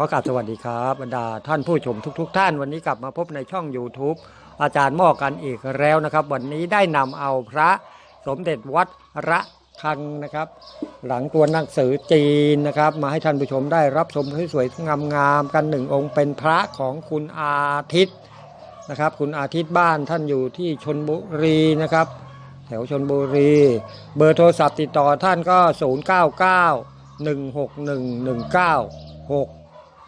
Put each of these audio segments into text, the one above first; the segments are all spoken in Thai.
ขอกราบสวัสดีครับบรรดาท่านผู้ชมทุกๆท่านวันนี้กลับมาพบในช่อง YouTube อาจารย์หม้อกันอีกแล้วนะครับ วันนี้ได้นำเอาพระสมเด็จวัดระฆังนะครับ หลังตัวหนังสือจีนนะครับ มาให้ท่านผู้ชมได้รับชมสวยๆงามๆกันหนึ่งองค์เป็นพระของคุณอาทิตย์นะครับ คุณอาทิตย์บ้านท่านอยู่ที่ชนบุรีนะครับ แถวชนบุรี เบอร์โทรศัพท์ติดต่อท่านก็ 0 9 9 1 6 1 1 9 6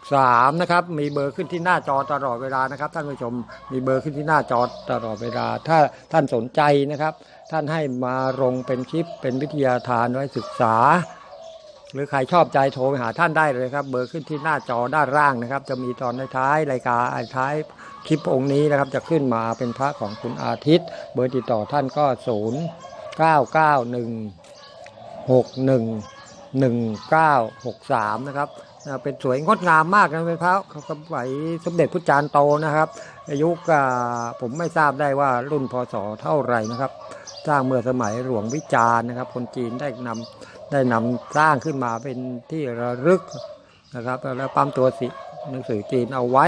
3นะครับมีเบอร์ขึ้นที่หน้าจอตลอดเวลานะครับ ท่านผู้ชมมีเบอร์ขึ้นที่หน้าจอตลอดเวลา ถ้าท่านสนใจนะครับ ท่านให้มาลงเป็นคลิปเป็นวิทยาทานไว้ศึกษา หรือใครชอบใจโทรไปหาท่านได้เลยครับ เบอร์ขึ้นที่หน้าจอด้านล่างนะครับ จะมีตอนท้ายรายการท้ายคลิปองค์นี้นะครับ จะขึ้นมาเป็นพระของคุณอาทิตย์ เบอร์ติดต่อท่านก็ 0 9 9 1 6 1 1 9 6 3 นะครับเป็นสวยงดงามมากนะเป็นพระสมัยสมเด็จพุทธจารย์โตนะครับ อายุผมไม่ทราบได้ว่ารุ่นพศเท่าไหร่นะครับ สร้างเมื่อสมัยหลวงวิจารนะครับ คนจีนได้นำได้นำสร้างขึ้นมาเป็นที่ระลึกนะครับแล้วปั๊มตัวสิหนังสือจีนเอาไว้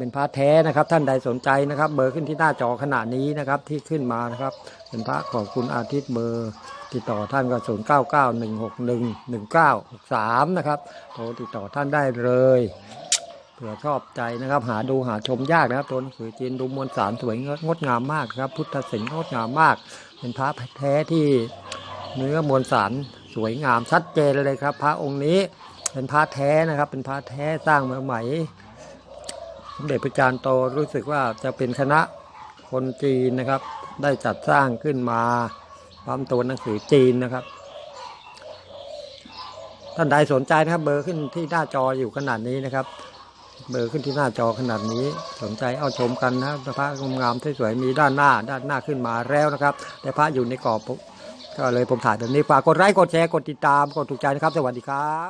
เป็นพระแท้นะครับ ท่านใดสนใจนะครับ เบอร์ขึ้นที่หน้าจอขณะนี้นะครับ ที่ขึ้นมานะครับ เป็นพระของคุณอาทิตย์เบอร์ ติดต่อท่านก็0 9 9 1 6 1 1 9 6 3นะครับโทรติดต่อท่านได้เลยเผื่อชอบใจนะครับ หาดูหาชมยากนะครับตัวหนังสือจีนดูมวลสารสวยงดงามมากครับ พุทธศิลป์งดงามมาก เป็นพระแท้ที่เนื้อมวลสารสวยงามชัดเจนเลยครับ พระองค์นี้เป็นพระแท้นะครับ เป็นพระแท้สร้างมาใหม่ มเด็จพระจารย์โตรู้สึกว่าจะเป็นคณะคนจีนนะครับ ได้จัดสร้างขึ้นมาปั๊มตัวหนังสือจีนนะครับ ท่านใดสนใจนะครับ เบอร์ขึ้นที่หน้าจออยู่ขนาดนี้นะครับ เบอร์ขึ้นที่หน้าจอขนาดนี้ สนใจเอาชมกันนะครับพระงามๆสวยๆมีด้านหน้า ด้านหน้าขึ้นมาแล้วนะครับ แต่พระอยู่ในกรอบก็เลยผมถ่ายแบบนี้ฝากกดไลค์กดแชร์กดติดตามกดถูกใจนะครับ สวัสดีครับ